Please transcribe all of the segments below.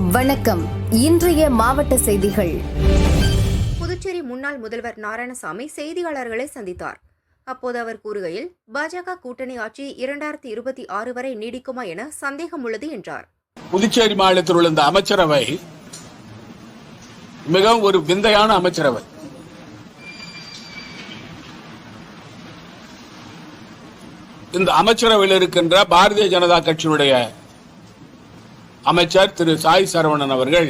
வணக்கம். இன்றைய மாவட்ட செய்திகள். புதுச்சேரி முன்னாள் முதல்வர் நாராயணசாமி செய்தியாளர்களை சந்தித்தார். அப்போது அவர் கூறுகையில் பாஜக கூட்டணி ஆட்சி இரண்டாயிரத்தி இருபத்தி ஆறு வரை நீடிக்குமா என சந்தேகம் உள்ளது என்றார். புதுச்சேரி மாநிலத்தில் உள்ள இந்த அமைச்சரவை மிகவும் ஒரு விந்தையான அமைச்சரவை. இந்த அமைச்சரவையில் இருக்கின்ற பாரதிய ஜனதா கட்சியினுடைய அமைச்சர் திரு சாய் சரவணன் அவர்கள்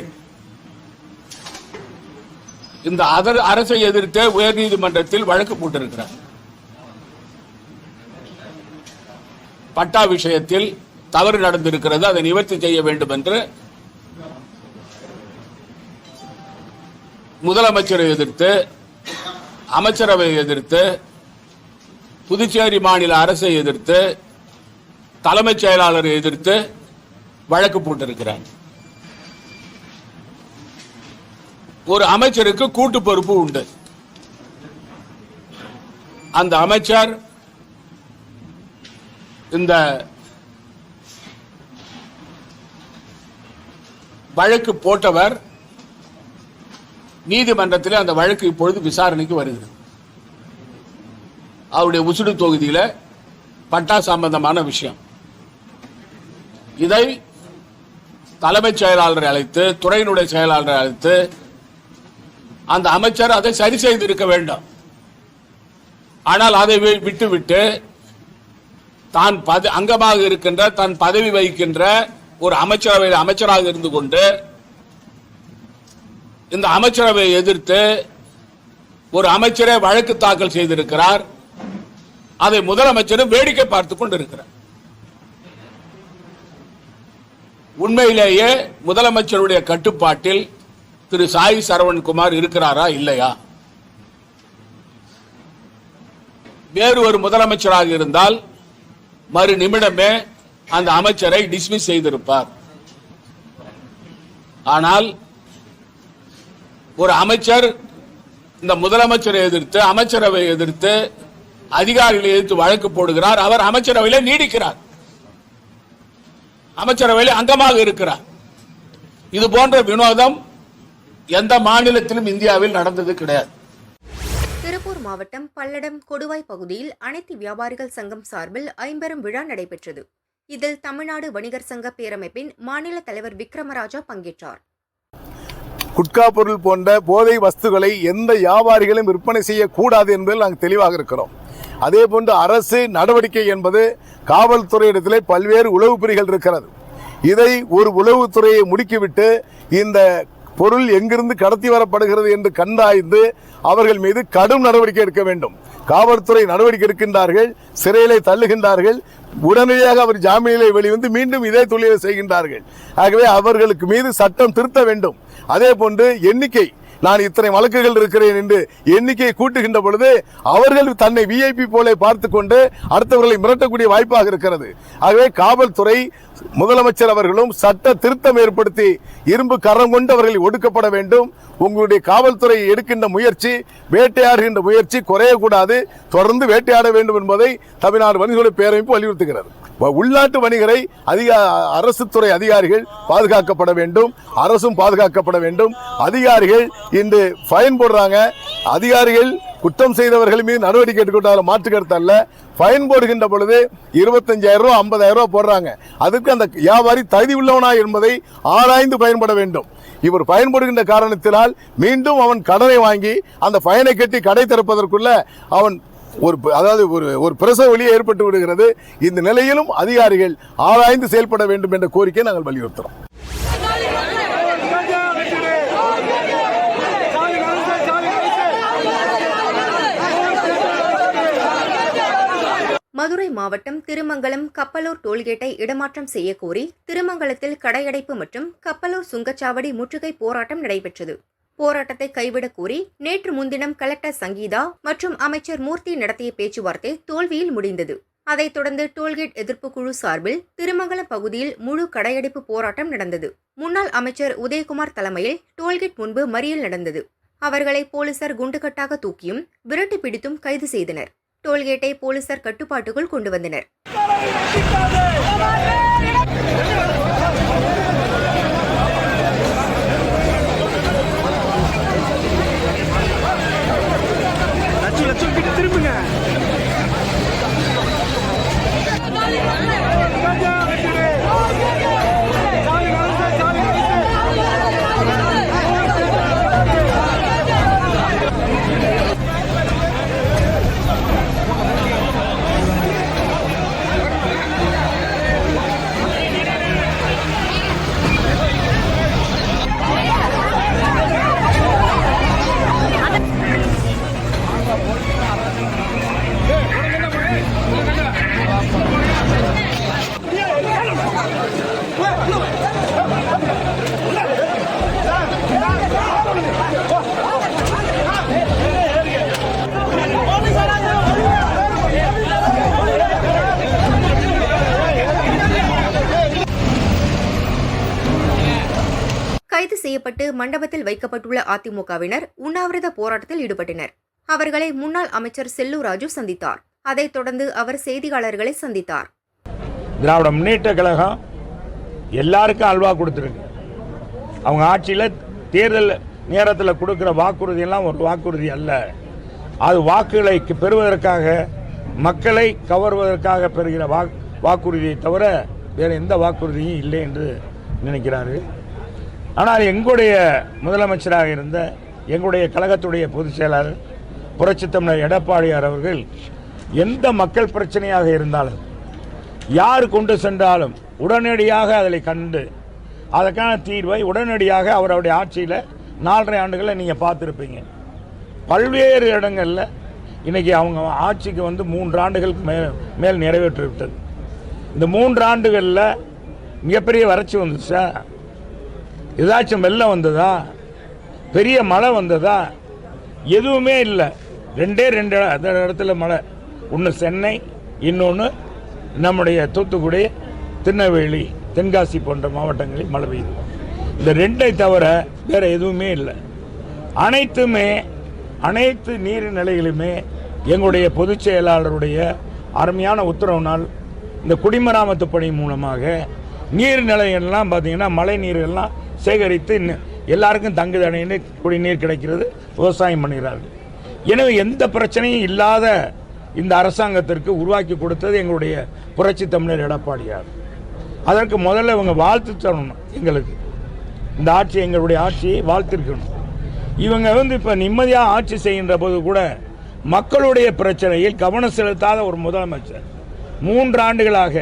இந்த அதர் அரசை எதிர்த்து உயர்நீதிமன்றத்தில் வழக்கு போட்டிருக்கிறார். பட்டா விஷயத்தில் தவறு நடந்திருக்கிறது அதை நிவர்த்தி செய்ய வேண்டும் என்று முதலமைச்சரை எதிர்த்து அமைச்சரவை எதிர்த்து புதுச்சேரி மாநில அரசை எதிர்த்து தலைமைச் செயலாளரை எதிர்த்து வழக்கு போட்டிருக்கிறார் ஒரு அமைச்சருக்கு கூட்டு பொறுப்பு உண்டு. அந்த அமைச்சர் இந்த வழக்கு போட்டவர் நீதிமன்றத்தில் அந்த வழக்கு இப்பொழுது விசாரணைக்கு வருகிறது. அவருடைய உசுடு தொகுதியில பட்டா சம்பந்தமான விஷயம். இதை தலைமைச் செயலாளரை அழைத்து துறையினுடைய செயலாளரை அழைத்து அந்த அமைச்சர் அதை சரி செய்திருக்க வேண்டும். ஆனால் அதை வி- விட்டுவிட்டு தான் அங்கமாக இருக்கின்ற தன் பதவி வகிக்கின்ற ஒரு அமைச்சரவை அமைச்சராக இருந்து கொண்டு இந்த அமைச்சரவையை எதிர்த்து ஒரு அமைச்சரே வழக்கு தாக்கல் செய்திருக்கிறார். அதை முதலமைச்சரும் வேடிக்கை பார்த்துக் கொண்டிருக்கிறார். உண்மையிலேயே முதலமைச்சருடைய கட்டுப்பாட்டில் திரு சாய் சரவண்குமார் இருக்கிறாரா இல்லையா? வேறு ஒரு முதலமைச்சராக இருந்தால் மறு நிமிடமே அந்த அமைச்சரை டிஸ்மிஸ் செய்திருப்பார். ஆனால் ஒரு அமைச்சர் இந்த முதலமைச்சரை எதிர்த்து அமைச்சரவை எதிர்த்து அதிகாரிகளை எதிர்த்து வழக்கு போடுகிறார். அவர் அமைச்சரவையில் நீடிக்கிறார். அமைச்சரவையில் அங்கமாக இருக்கிறார். இது போன்ற வினோதம் எந்த மாநிலத்திலும் இந்தியாவில் நடந்தது கிடையாது. திருப்பூர் மாவட்டம் பல்லடம் கொடுவாய் பகுதியில் அனைத்து வியாபாரிகள் சங்கம் சார்பில் ஐம்பெரும் விழா நடைபெற்றது. இதில் தமிழ்நாடு வணிகர் சங்க பேரமைப்பின் மாநில தலைவர் விக்ரமராஜா பங்கேற்றார். குட்கா பொருள் போன்ற போதை வஸ்துகளை எந்த வியாபாரிகளும் விற்பனை செய்யக்கூடாது என்பதில் நாங்கள் தெளிவாக இருக்கிறோம். அதே போன்று அரசு நடவடிக்கை என்பது காவல்துறையிடத்திலே பல்வேறு உளவு பிரிகள் இருக்கிறது. இதை ஒரு உளவுத்துறையை முடுக்கிவிட்டு இந்த பொருள் எங்கிருந்து கடத்தி வரப்படுகிறது என்று கண்டாய்ந்து அவர்கள் மீது கடும் நடவடிக்கை எடுக்க வேண்டும். காவல்துறை நடவடிக்கை எடுக்கின்றார்கள் சிறையிலே தள்ளுகின்றார்கள் உடனடியாக அவர் ஜாமீனிலே வெளிவந்து மீண்டும் இதே தொழிலை செய்கின்றார்கள். ஆகவே அவர்களுக்கு மீது சட்டம் திருத்த வேண்டும். அதே போன்று எண்ணிக்கை நான் இத்தனை வழக்குகள் இருக்கிறேன் என்று எண்ணிக்கையை கூட்டுகின்ற பொழுது அவர்கள் தன்னை விஐபி போல பார்த்து கொண்டு அடுத்தவர்களை மிரட்டக்கூடிய வாய்ப்பாக இருக்கிறது. ஆகவே காவல்துறை முதலமைச்சர் அவர்களும் சட்ட திருத்தம் ஏற்படுத்தி இரும்பு கரம் கொண்டு அவர்கள் ஒடுக்கப்பட வேண்டும். உங்களுடைய காவல்துறை எடுக்கின்ற முயற்சி வேட்டையாடுகின்ற முயற்சி குறையக்கூடாது. தொடர்ந்து வேட்டையாட வேண்டும் என்பதை தமிழ்நாடு வணிகர்களை பேரமைப்பு வலியுறுத்துகிறது. உள்நாட்டு வணிகரை அதிக அரசு துறை அதிகாரிகள் பாதுகாக்கப்பட வேண்டும். அரசும் பாதுகாக்கப்பட வேண்டும். அதிகாரிகள் இன்று ஃபைன் போடுறாங்க. அதிகாரிகள் குற்றம் செய்தவர்கள் மீது நடவடிக்கை எடுக்கக்கூடாத மாற்று கருத்து அல்ல. ஃபைன் போடுகின்ற பொழுது இருபத்தஞ்சாயிரம் ரூபா ஐம்பதாயிரம் ரூபா போடுறாங்க. அதுக்கு அந்த வியாபாரி தகுதி உள்ளவனா என்பதை ஆராய்ந்து பயன்பட வேண்டும். இவர் பயன்படுகின்ற காரணத்தினால் மீண்டும் அவன் கடனை வாங்கி அந்த பயனை கட்டி கடை திறப்பதற்குள்ள அவன் ஒரு அதாவது ஒரு ஒரு பிரசவ வழியே ஏற்பட்டு விடுகிறது. இந்த நிலையிலும் அதிகாரிகள் ஆராய்ந்து செயல்பட வேண்டும் என்ற கோரிக்கையை நாங்கள் வலியுறுத்துறோம். மதுரை மாவட்டம் திருமங்கலம் கப்பலூர் டோல்கேட்டை இடமாற்றம் செய்யக்கோரி திருமங்கலத்தில் கடையடைப்பு மற்றும் கப்பலூர் சுங்கச்சாவடி முற்றுகை போராட்டம் நடைபெற்றது. போராட்டத்தை கைவிடக் கோரி நேற்று முன்தினம் கலெக்டர் சங்கீதா மற்றும் அமைச்சர் மூர்த்தி நடத்திய பேச்சுவார்த்தை தோல்வியில் முடிந்தது. அதைத் தொடர்ந்து டோல்கேட் எதிர்ப்பு குழு சார்பில் திருமங்கலம் பகுதியில் முழு கடையடைப்பு போராட்டம் நடந்தது. முன்னாள் அமைச்சர் உதயகுமார் தலைமையில் டோல்கேட் முன்பு மறியல் நடந்தது. அவர்களை போலீசார் குண்டுகட்டாக தூக்கியும் விரட்டி பிடித்தும் கைது செய்தனர். டோல்கேட்டை போலீசார் கட்டுப்பாட்டுக்குள் கொண்டு வந்தனர். செய்யப்பட்டு மண்டபத்தில் வைக்கப்பட்டுள்ள அதிமுகவினர் உண்ணாவிரத போராட்டத்தில் ஈடுபட்டனர். அவர்களை முன்னாள் அமைச்சர் செல்லூர் ராஜு சந்தித்தார். அதைத் தொடர்ந்து அவர் செய்தியாளர்களை சந்தித்தார். திராவிட முன்னேற்ற கழகம் எல்லாருக்கும் அல்வா கொடுத்துருக்கு. அவங்க ஆட்சியில் தேர்தல் நேரத்தில் கொடுக்குற வாக்குறுதியெல்லாம் ஒரு வாக்குறுதி அல்ல. அது வாக்குகளை பெறுவதற்காக மக்களை கவர்வதற்காக பெறுகிற வாக்குறுதியை தவிர வேறு எந்த வாக்குறுதியும் இல்லை என்று நினைக்கிறாரு ஆனால் எங்களுடைய முதலமைச்சராக இருந்த எங்களுடைய கழகத்துடைய பொதுச் செயலாளர் புரட்சி தமிழர் எடப்பாடியார் அவர்கள் எந்த மக்கள் பிரச்சனையாக இருந்தாலும் யார் கொண்டு சென்றாலும் உடனடியாக அதில் கண்டு அதற்கான தீர்வை உடனடியாக அவருடைய ஆட்சியில் நாலரை ஆண்டுகளை நீங்கள் பார்த்துருப்பீங்க. பல்வேறு இடங்களில் இன்றைக்கி அவங்க ஆட்சிக்கு வந்து மூன்று ஆண்டுகளுக்கு மே மேல் நிறைவேற்றிவிட்டது. இந்த மூன்று ஆண்டுகளில் மிகப்பெரிய வறட்சி வந்துச்சா ஏதாச்சும் வெள்ளம் வந்ததா? பெரிய மழை வந்ததா? எதுவுமே இல்லை. ரெண்டே ரெண்டு அந்த இடத்துல மழை. ஒன்று சென்னை இன்னொன்று நம்முடைய தூத்துக்குடி திருநெல்வேலி தென்காசி போன்ற மாவட்டங்களில் மழை பெய்யுது. இந்த ரெண்டை தவிர வேறு எதுவுமே இல்லை. அனைத்துமே அனைத்து நீர்நிலைகளுமே எங்களுடைய பொதுச் செயலாளருடைய அருமையான உத்தரவுனால் இந்த குடிமராமத்து பணி மூலமாக நீர்நிலைகள்லாம் பார்த்தீங்கன்னா மழை நீர்கள்லாம் சேகரித்து எல்லாருக்கும் எல்லாருக்கும் தங்குதடைன்னு குடிநீர் கிடைக்கிறது விவசாயம் பண்ணுகிறார்கள். எனவே எந்த பிரச்சனையும் இல்லாத இந்த அரசாங்கத்திற்கு உருவாக்கி கொடுத்தது எங்களுடைய புரட்சி தமிழர் எடப்பாடியார் அதற்கு முதல்ல இவங்க வாழ்த்து தரணும் எங்களுக்கு. இந்த ஆட்சி எங்களுடைய ஆட்சியை வாழ்த்திருக்கணும். இவங்க வந்து இப்போ நிம்மதியாக ஆட்சி செய்கின்ற போது கூட மக்களுடைய பிரச்சனையில் கவனம் செலுத்தாத ஒரு முதலமைச்சர். மூன்று ஆண்டுகளாக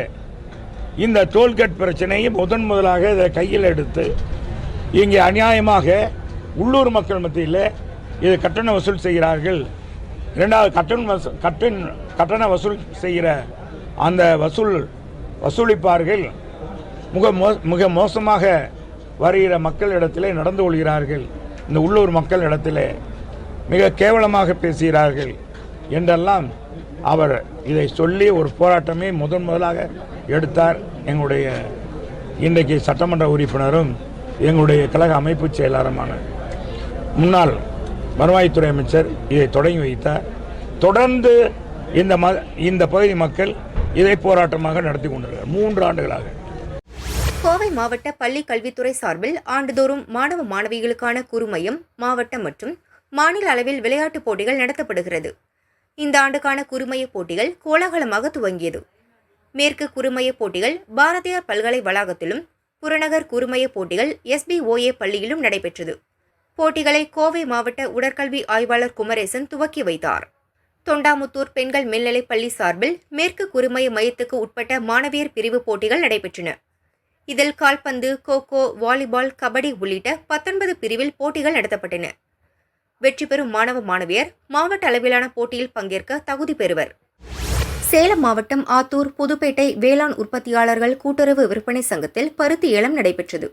இந்த டோல்கேட் பிரச்சனையை முதன் முதலாக இதை கையில் எடுத்து இங்கே அநியாயமாக உள்ளூர் மக்கள் மத்தியில் இது கட்டண வசூல் செய்கிறார்கள். இரண்டாவது கட்டண வசூல் கட்டண கட்டண வசூல் செய்கிற அந்த வசூல் வசூலிப்பார்கள் மிக மோ மிக மோசமாக வருகிற மக்களிடத்திலே நடந்து கொள்கிறார்கள். இந்த உள்ளூர் மக்கள் இடத்திலே மிக கேவலமாக பேசுகிறார்கள் என்றெல்லாம் அவர் இதை சொல்லி ஒரு போராட்டமே முதன் முதலாக எடுத்தார் எங்களுடைய இன்றைக்கு சட்டமன்ற உறுப்பினரும் எங்களுடைய கழக அமைப்பு செயலாளருமான முன்னாள் வருவாய்த்துறை அமைச்சர் இதை தொடங்கி வைத்தார். தொடர்ந்து இந்த ம இந்த பகுதி மக்கள் இதை போராட்டமாக நடத்தி கொண்டிருக்கிறார். மூன்று ஆண்டுகளாக. கோவை மாவட்ட பள்ளி கல்வித்துறை சார்பில் ஆண்டுதோறும் மாணவ மாணவிகளுக்கான குறுமையம் மாவட்ட மற்றும் மாநில அளவில் விளையாட்டுப் போட்டிகள் நடத்தப்படுகிறது. இந்த ஆண்டுக்கான குறுமைய போட்டிகள் கோலாகலமாக துவங்கியது. மேற்கு குறுமைய போட்டிகள் பாரதியார் பல்கலை வளாகத்திலும் புறநகர் குறுமைய போட்டிகள் எஸ்பிஓஏ பள்ளியிலும் நடைபெற்றது. போட்டிகளை கோவை மாவட்ட உடற்கல்வி ஆய்வாளர் குமரேசன் துவக்கி வைத்தார். தொண்டாமுத்தூர் பெண்கள் மேல்நிலைப் பள்ளி சார்பில் மேற்கு குறுமைய மையத்துக்கு உட்பட்ட மாணவியர் பிரிவு போட்டிகள் நடைபெற்றன. இதில் கால்பந்து கோகோ வாலிபால் கபடி உள்ளிட்ட பத்தொன்பது பிரிவில் போட்டிகள் நடத்தப்பட்டன. வெற்றி பெறும் மாணவ மாணவியர் மாவட்ட அளவிலான போட்டியில் பங்கேற்க தகுதி பெறுவர். சேலம் மாவட்டம் ஆத்தூர் புதுப்பேட்டை வேளாண் உற்பத்தியாளர்கள் கூட்டுறவு விற்பனை சங்கத்தில் பருத்தி ஏலம் நடைபெற்றது.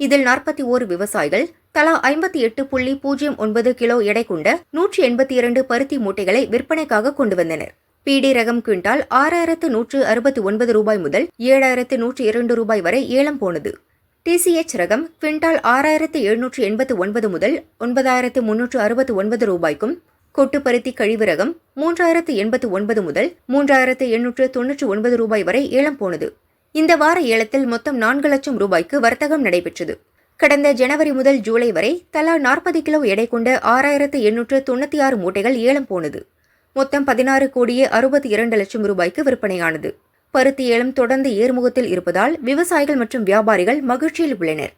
இதில் நாற்பத்தி ஓரு விவசாயிகள் தலா ஐம்பத்தி எட்டு புள்ளி பூஜ்ஜியம் ஒன்பது கிலோ எடை கொண்ட நூற்றி எண்பத்தி இரண்டு பருத்தி மூட்டைகளை விற்பனைக்காக கொண்டு வந்தனர். பிடி ரகம் குவிண்டால் ஆறாயிரத்து நூற்று அறுபத்தி ஒன்பது ரூபாய் முதல் ஏழாயிரத்து நூற்று இரண்டு ரூபாய் வரை ஏலம் போனது. டிசிஎச் ரகம் குவிண்டால் ஆறாயிரத்து எழுநூற்று எண்பத்து ஒன்பது முதல் ஒன்பதாயிரத்து முன்னூற்று அறுபத்து ஒன்பது ரூபாய்க்கும் கொட்டுப்பருத்தி கழிவு ரகம் மூன்றாயிரத்து எண்பத்து ஒன்பது முதல் மூன்றாயிரத்து எண்ணூற்று தொன்னூற்று ஒன்பது ரூபாய் வரை ஏலம் போனது. இந்த வார ஏலத்தில் மொத்தம் நான்கு லட்சம் ரூபாய்க்கு வர்த்தகம் நடைபெற்றது. கடந்த ஜனவரி முதல் ஜூலை வரை தலா நாற்பது கிலோ எடை கொண்ட ஆறாயிரத்து எண்ணூற்று தொண்ணூற்றி ஆறு மூட்டைகள் ஏலம் போனது. மொத்தம் பதினாறு கோடியே அறுபத்தி இரண்டு லட்சம் ரூபாய்க்கு விற்பனையானது. பருத்தி ஏலம் தொடர்ந்து ஏர்முகத்தில் இருப்பதால் விவசாயிகள் மற்றும் வியாபாரிகள் மகிழ்ச்சியில் உள்ளனர்.